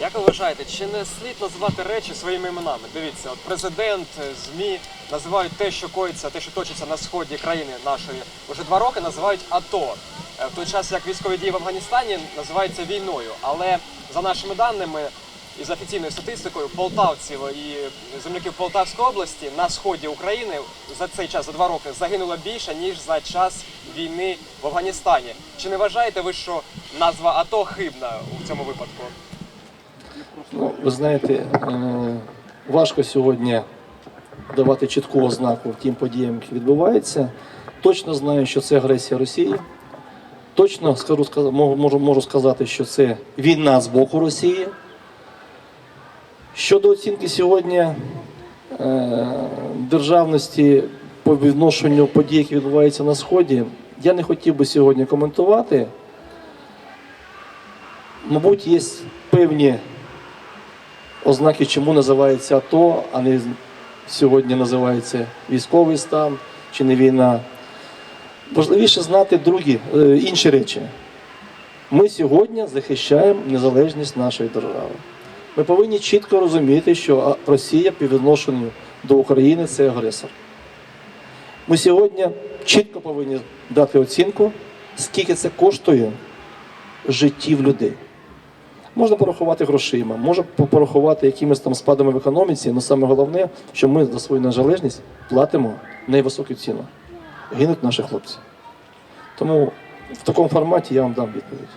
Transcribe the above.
Як ви вважаєте, чи не слід називати речі своїми іменами? Дивіться, от президент, е, ЗМІ називають те, що коїться, те, що точиться на сході країни нашої, вже два роки називають АТО. Е, В той час як військові дії в Афганістані називаються війною. Але за нашими даними і за офіційною статистикою, полтавців і земляків Полтавської області на сході України за цей час, за два роки, загинуло більше ніж за час війни в Афганістані. Чи не вважаєте ви, що назва АТО хибна у цьому випадку? Ну, ви знаєте, е, важко сьогодні давати чітку ознаку тим подіям, які відбуваються. Точно знаю, що це агресія Росії. Точно скажу, можу, можу- сказати, що це війна з боку Росії. Щодо оцінки сьогодні е, державності по відношенню подій, які відбуваються на Сході, я не хотів би сьогодні коментувати. Мабуть, є певні ознаки, чому називається АТО, а не сьогодні називається військовий стан чи не війна. Важливіше знати другі, е, інші речі. Ми сьогодні захищаємо незалежність нашої держави. Ми повинні чітко розуміти, що Росія по відношенню до України це агресор. Ми сьогодні чітко повинні дати оцінку, скільки це коштує життів людей. Можна порахувати грошима, можна порахувати якимись там спадами в економіці, але саме головне, що ми за свою незалежність платимо найвисоку ціну. Гинуть наші хлопці. Тому в такому форматі я вам дам відповідь.